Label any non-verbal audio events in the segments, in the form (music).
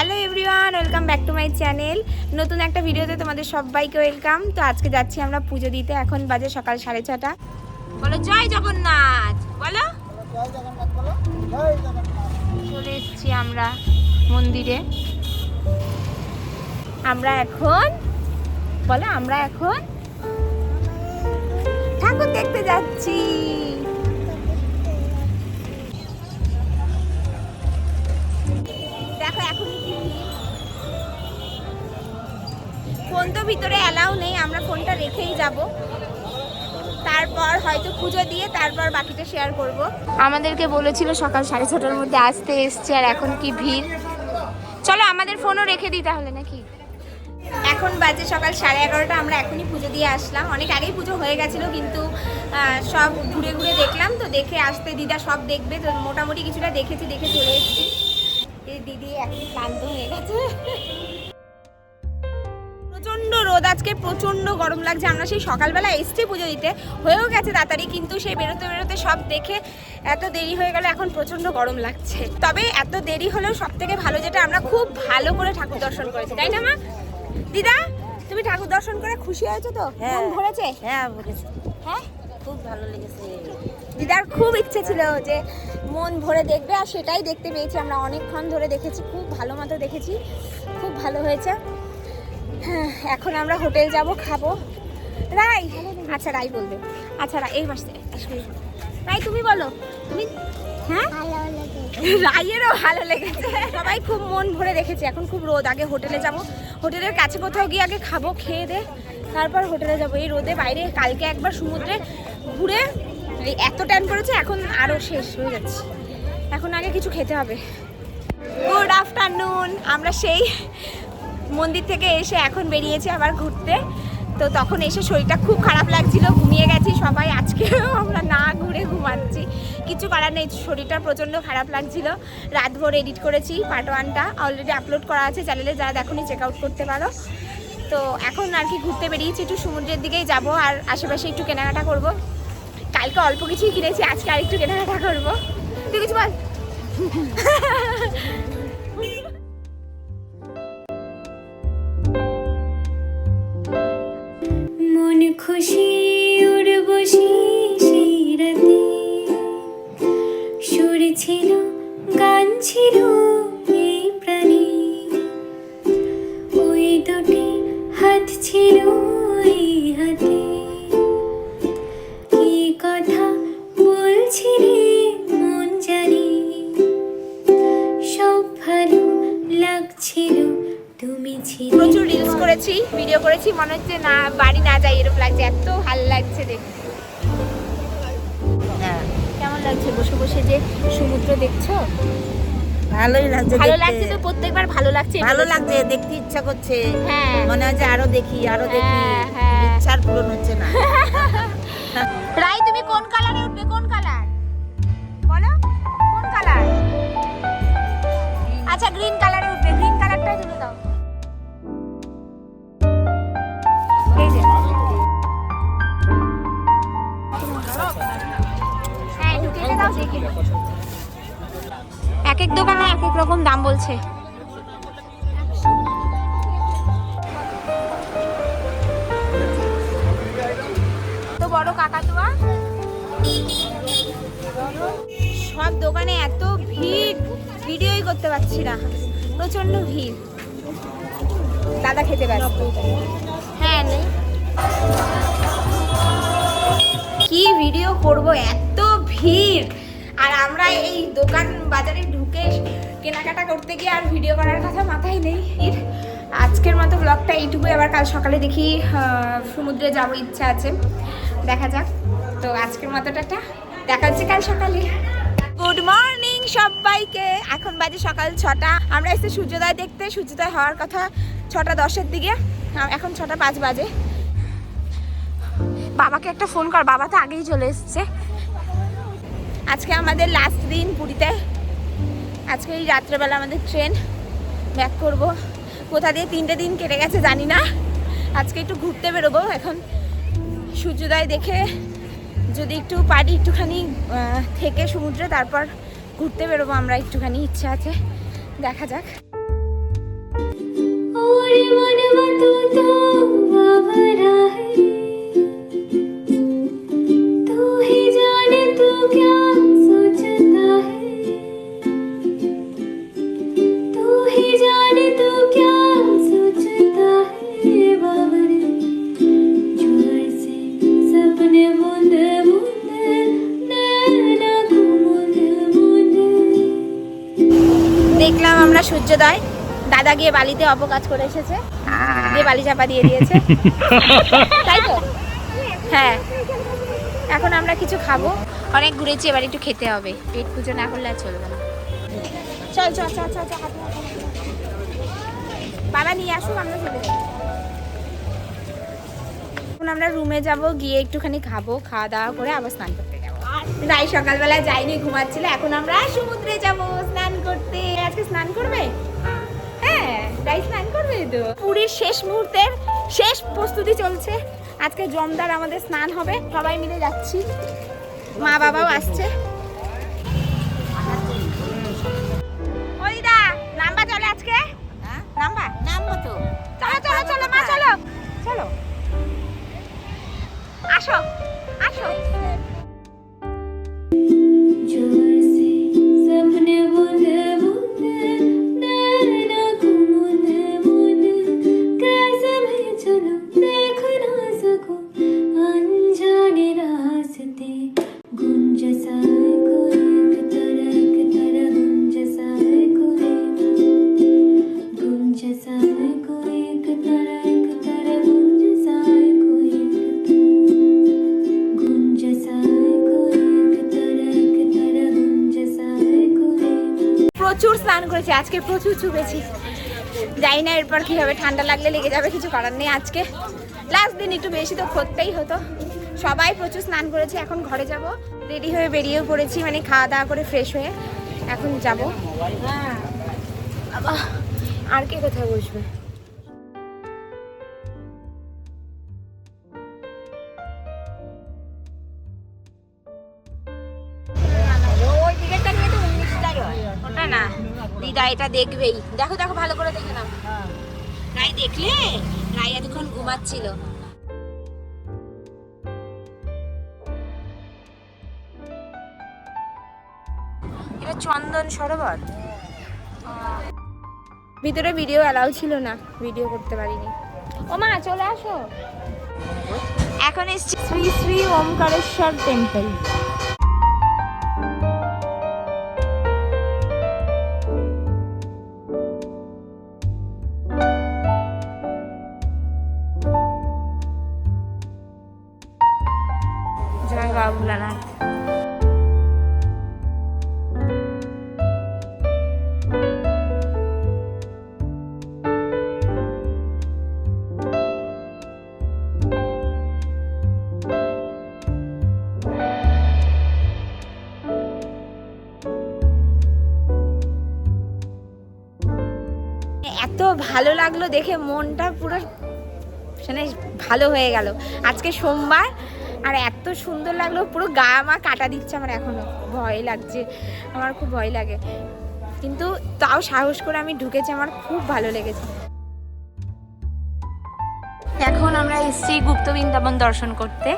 Hello everyone, welcome back to my channel. নতুন একটা ভিডিওতে তোমাদের সবাইকে ওয়েলকাম। তো আজকে যাচ্ছি আমরা পুজো দিতে। এখন বাজে সকাল সাড়ে ছটা। বলো, জয় জগন্নাথ। বলো। চলে এসেছি আমরা মন্দিরে। আমরা এখন, বলো, আমরা এখন ঠাকুর দেখতে যাচ্ছি। ফোন তো ভিতরে অ্যালাউ নেই আমরা ফোনটা রেখেই যাব। তারপর হয়তো পুজো দিয়ে তারপর বাকিটা শেয়ার করব। আমাদেরকে বলেছিল সকাল সাড়ে ছটার মধ্যে আসতে এসছে আর এখন কি ভিড়? চলো আমাদের ফোনও রেখে দিই তাহলে নাকি? এখন বাজে সকাল সাড়ে এগারোটা আমরা এখনই পুজো দিয়ে আসলাম। অনেক আগেই পুজো হয়ে গেছিল কিন্তু সব ঘুরে ঘুরে দেখলাম তো দেখে আসতে দিদা সব দেখবে তো মোটামুটি কিছুটা দেখেছি দেখে চলে এসেছি। দিদি এখন ক্লান্ত হয়ে গেছে। রোদ আজকে প্রচণ্ড গরম লাগছে আমরা সেই সকালবেলা এসছি পুজো দিতে হয়েও গেছে তাড়াতাড়ি কিন্তু সেই বেরোতে বেরোতে সব দেখে এত দেরি হয়ে গেল এখন প্রচণ্ড গরম লাগছে তবে এত দেরি হলেও সব থেকে ভালো যেটা আমরা খুব ভালো করে ঠাকুর দর্শন করেছি তাই না মা দিদা তুমি ঠাকুর দর্শন করে খুশি হয়েছো তো হ্যাঁ। ভরেছে হ্যাঁ বলেছি হ্যাঁ খুব ভালো লেগেছে দিদার খুব ইচ্ছে ছিল যে মন ভরে দেখবে আর সেটাই দেখতে পেয়েছি আমরা অনেকক্ষণ ধরে দেখেছি খুব ভালো মতো দেখেছি খুব ভালো হয়েছে হ্যাঁ এখন আমরা হোটেল যাব, খাব। রাই আচ্ছা রাই বলবে। আচ্ছা রাই, এই মাসে। রাই, তুমি বলো। তুমি হ্যাঁ? রাইয়েরও ভালো লেগেছে। সবাই খুব মন ভরে দেখেছি এখন খুব রোদ। আগে হোটেলে যাব। হোটেলের কাছে কোথাও গিয়ে আগে খাব, খেয়ে দে। তারপর হোটেলে যাব। এই রোদে বাইরে, কালকে একবার সমুদ্রে ঘুরে এত টাইম করেছে, এখন আরও শেষ হয়ে যাচ্ছে। এখন আগে কিছু খেতে হবে। গুড আফটারনুন আমরা সেই মন্দির থেকে এসে এখন বেরিয়েছি আবার ঘুরতে। তো তখন এসে শরীরটা খুব খারাপ লাগছিল, ঘুমিয়ে গেছি সবাই। আজকেও আমরা না ঘুরে ঘুমাচ্ছি, কিছু করার নেই, শরীরটা প্রচণ্ড খারাপ লাগছিল। রাতভর এডিট করেছি পার্ট ওয়ানটা অলরেডি আপলোড করা আছে চ্যানেলে যারা দেখুনি চেক আউট করতে পারো। তো এখন আর কি ঘুরতে বেরিয়েছি, একটু সমুদ্রের দিকেই যাব, আর আশেপাশে একটু কেনাকাটা করব। কালকে অল্প কিছুই কিনেছি, আজকে আর একটু কেনাকাটা করব। তুই কিছু বল? (laughs) হাত ছিল এই হাতে। কি কথা বলছিলে মন জানি। সব ভালো লাগছিল তুমি ছিলে। প্রচুর রিলস করেছি ভিডিও করেছি মনে হচ্ছে না বাড়ি না যাই এরকম লাগছে এত ভালো লাগছে দেখতে। হ্যাঁ। কেমন লাগছে? বসে বসে যে সমুদ্র দেখছ? ভালোই লাগছে ভালো লাগছে তো প্রত্যেকবার ভালো লাগছে ভালো লাগছে দেখতে ইচ্ছা করছে। হ্যাঁ। মনে হয় যে আরও দেখি আরও দেখি। হ্যাঁ, হ্যাঁ। ইচ্ছার পূরণ হচ্ছে না। (laughs) রাই তুমি কোন কালারে উঠবে কোন কালার বলো কোন কালার আচ্ছা গ্রিন কালারে উঠবে গ্রিন কালারটাই তুলে দাও। হ্যাঁ একটু দাও দেখি এক এক দোকানে এক এক রকম দাম বলছে। তো বড় কাকাতুয়া। সব দোকানে এত ভিড়, ভিডিওই করতে পারছি না। প্রচণ্ড ভিড়। দাদা খেতে ব্যস্ত হ্যাঁ কি ভিডিও করব? এত ভিড়। আর আমরা এই দোকান বাজারে ঢুকে কেনাকাটা করতে গিয়ে আর ভিডিও করার কথা মাথায় নেই। আজকের মতো ব্লগটা এইটুকুই। আবার কাল সকালে দেখি সমুদ্রে যাব ইচ্ছা আছে। দেখা যাক। তো আজকের মতো টাটা। দেখা কাল সকালে। গুড মর্নিং সবাইকে। এখন বাজে সকাল ছটা। আমরা এসে সূর্যোদয় দেখতে, সূর্যোদয় হওয়ার কথা ছটা দশের দিকে। এখন ছটা পাঁচ বাজে। বাবাকে একটা ফোন কর। বাবা তো আগেই চলে এসছে। আজকে আমাদের লাস্ট দিন পুরীতে। আজকে এই রাত্রেবেলা আমাদের ট্রেন ব্যাক করব। কোথা দিয়ে তিনটে দিন কেটে গেছে জানি না। আজকে একটু ঘুরতে বেরোবো। এখন সূর্যোদয় দেখে যদি একটু পারি একটুখানি থেকে সমুদ্রে, তারপর ঘুরতে বেরোবো। আমরা একটুখানি ইচ্ছা আছে। দেখা যাক। দেখলাম আমরা সূর্যোদয়। দাদা গিয়ে বালিতে অপকাজ করে এসেছে। দিয়ে বালি চাপা দিয়ে দিয়েছে। (laughs) তাই তো? হ্যাঁ। এখন আমরা কিছু খাব। অনেক ঘুরেছি এবার একটু খেতে হবে। পেট পুজো না করলে আর চলবে না। চল চল চল চল চল। বাবা নিয়ে আসুক আমরা চলে এখন আমরা রুমে যাব গিয়ে একটুখানি খাব খাওয়া দাওয়া করে আবার স্নান করতে যাব। রাই সকালবেলা যাইনি ঘুমাচ্ছিল। এখন আমরা সমুদ্রে যাব স্নান করতে। আজকে স্নান করবে? হ্যাঁ রাই স্নান করবে তো। পুরীর শেষ মুহূর্তের শেষ প্রস্তুতি চলছে। আজকে জমদার আমাদের স্নান হবে। সবাই মিলে যাচ্ছি। মা বাবাও আসছে। ওই দা নাম্বা চলে আজকে? নাম্বা? নামবো তো। চলো চলো চলো মা চলো। চলো। আসো আসো। প্রচুর স্নান করেছি আজকে প্রচুর চুপেছি। যাই না এরপর কি হবে ঠান্ডা লাগলে লেগে যাবে কিছু করার নেই আজকে। লাস্ট দিন একটু বেশি তো করতেই হতো। সবাই প্রচুর স্নান করেছে এখন ঘরে যাব। রেডি হয়ে বেরিয়েও পড়েছি মানে খাওয়া দাওয়া করে ফ্রেশ হয়ে। এখন যাব। আহ, আর কে কোথায় বসবে? এটা দেখবেই। দেখো দেখো, ভালো করে দেখে নাও। রায় দেখলে রায় এতক্ষণ ঘুমাচ্ছিল। এটা চন্দন সরোবর? ভিতরে ভিডিও অ্যালাউ ছিল না ভিডিও করতে পারিনি। ও মা, চলে আসো। এখন এসছি শ্রী শ্রী ওমকারেশ্বর টেম্পল ভালো লাগল দেখে মনটা পুরো মানে ভালো হয়ে গেল। আজকে সোমবার, আর এত সুন্দর লাগল, পুরো গা মা কাটা দিচ্ছে আমার এখনও। ভয় লাগছে, আমার খুব ভয় লাগে। কিন্তু তাও সাহস করে আমি ঢুকেছি, আমার খুব ভালো লেগেছে। এখন আমরা এসেছি গুপ্ত বৃন্দাবন দর্শন করতে।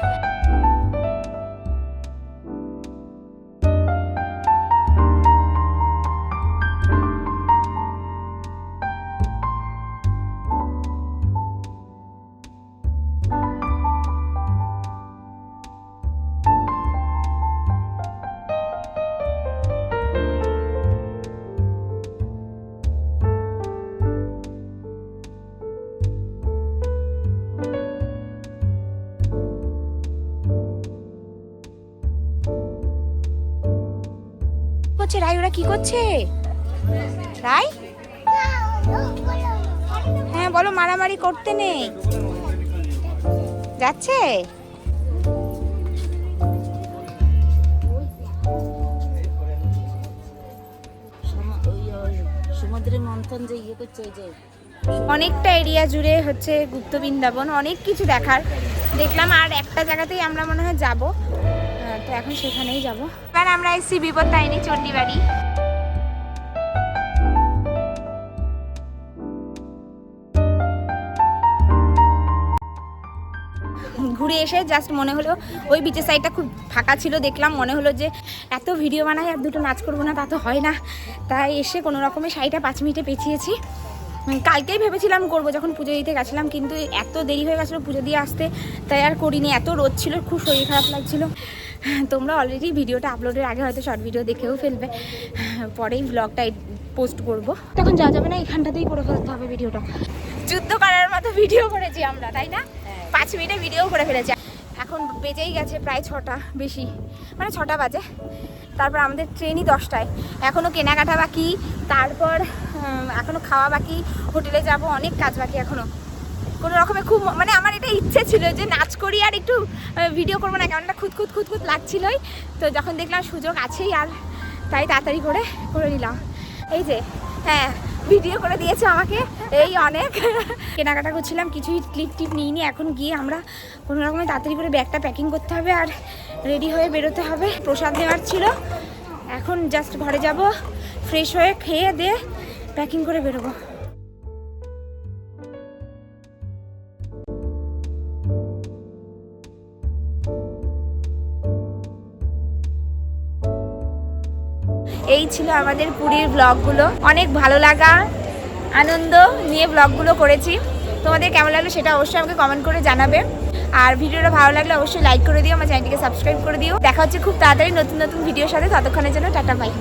রাই ওরা কি করছে? রাই হ্যাঁ বলো, মারামারি করতে নেই। যাচ্ছে? সম- ওই ওই সমুদ্রে মন্থন যে ইয়ে করছে অনেকটা এরিয়া জুড়ে হচ্ছে গুপ্ত বৃন্দাবন, অনেক কিছু দেখার। দেখলাম আর একটা জায়গাতেই আমরা মনে হয় যাব। এখন সেখানেই যাব। এবার আমরা এসেছি বিপদ তাইনি চণ্ডীবাড়ি। ঘুরে এসে জাস্ট মনে হলো ওই বিচের সাইডটা খুব ফাঁকা ছিল দেখলাম মনে হলো যে এত ভিডিও বানাই আর দুটো নাচ করব না তা তো হয় না। তাই এসে কোনো রকমে শাড়িটা পাঁচ মিনিটে পেঁচিয়েছি। কালকেই ভেবেছিলাম করব যখন পুজো দিতে গেছিলাম কিন্তু এত দেরি হয়ে গেছিল পুজো দিয়ে আসতে তাই আর করিনি। এত রোদ ছিল খুব শরীর খারাপ লাগছিল। তোমরা অলরেডি ভিডিওটা আপলোডের আগে হয়তো শর্ট ভিডিও দেখেও ফেলবে। পরেই ব্লগটা পোস্ট করব। তখন যা যাবে না এখানটাতেই করে ফেলতে হবে ভিডিওটা যুদ্ধ করার মতো ভিডিও করেছি আমরা তাই না? পাঁচ মিনিটে ভিডিও করে ফেলেছি। এখন বেজেই গেছে প্রায় ছটা বেশি মানে ছটা বাজে। তারপর আমাদের ট্রেনই দশটায়। এখনও কেনাকাটা বাকি তারপর এখনও খাওয়া বাকি হোটেলে যাব অনেক কাজ বাকি এখনও কোনো রকমে খুব মানে আমার এটা ইচ্ছে ছিল যে নাচ করি আর একটু ভিডিও করব না কেমনটা খুদ খুদ খুদ খুদ লাগছিলই। তো যখন দেখলাম সুযোগ আছেই আর, তাই তাড়াতাড়ি করে করে নিলাম। এই যে হ্যাঁ ভিডিও করে দিয়েছে আমাকে এই অনেক। কেনাকাটা করছিলাম, কিছুই ক্লিপ টিপ নিইনি, এখন গিয়ে আমরা কোনো রকমে তাড়াতাড়ি করে ব্যাগটা প্যাকিং করতে হবে আর রেডি হয়ে বেরোতে হবে। প্রসাদ নেওয়ার ছিল। এখন জাস্ট ঘরে যাব ফ্রেশ হয়ে খেয়ে দিয়ে প্যাকিং করে বেরোবো। এই ছিল আমাদের পুরীর ব্লগগুলো অনেক ভালো লাগা, আনন্দ নিয়ে ব্লগগুলো করেছি। তোমাদের কেমন লাগল সেটা অবশ্যই আমাকে কমেন্ট করে জানাবে। আর ভিডিওটা ভালো লাগলে অবশ্যই লাইক করে দিও, আমার চ্যানেলটিকে সাবস্ক্রাইব করে দিও। দেখা হচ্ছে খুব তাড়াতাড়ি নতুন নতুন ভিডিওর সাথে। ততক্ষণের জন্য টাটা বাই